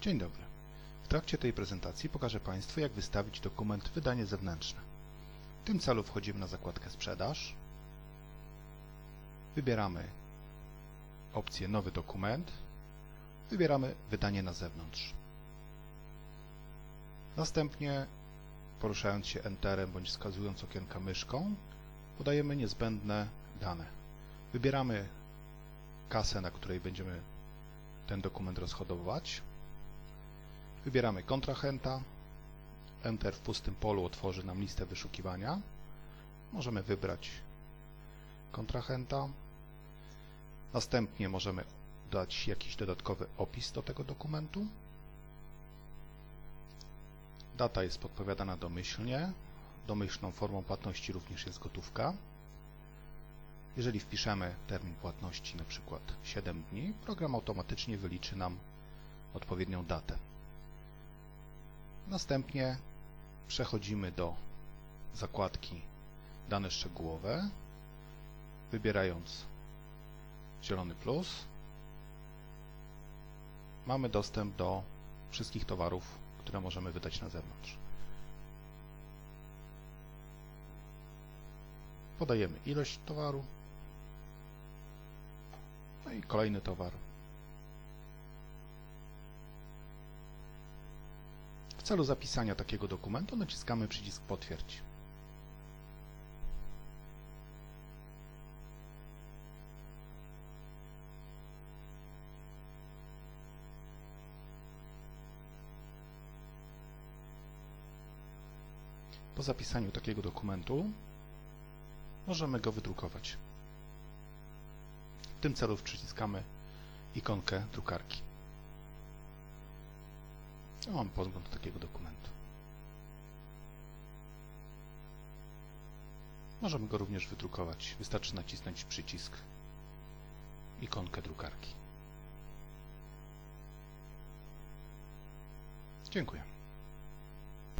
Dzień dobry. W trakcie tej prezentacji pokażę Państwu, jak wystawić dokument wydanie zewnętrzne. W tym celu wchodzimy na zakładkę Sprzedaż. Wybieramy opcję Nowy dokument. Wybieramy Wydanie na zewnątrz. Następnie, poruszając się Enterem bądź wskazując okienka myszką, podajemy niezbędne dane. Wybieramy kasę, na której będziemy ten dokument rozhodowywać. Wybieramy kontrahenta. Enter w pustym polu otworzy nam listę wyszukiwania. Możemy wybrać kontrahenta. Następnie możemy dać jakiś dodatkowy opis do tego dokumentu. Data jest podpowiadana domyślnie. Domyślną formą płatności również jest gotówka. Jeżeli wpiszemy termin płatności na przykład 7 dni, program automatycznie wyliczy nam odpowiednią datę. Następnie przechodzimy do zakładki Dane szczegółowe, wybierając zielony plus. Mamy dostęp do wszystkich towarów, które możemy wydać na zewnątrz. Podajemy ilość towaru, no i kolejny towar. Celu zapisania takiego dokumentu naciskamy przycisk Potwierdź. Po zapisaniu takiego dokumentu możemy go wydrukować. W tym celu przyciskamy ikonkę drukarki. Ja mam podgląd takiego dokumentu. Możemy go również wydrukować. Wystarczy nacisnąć przycisk ikonkę drukarki. Dziękuję.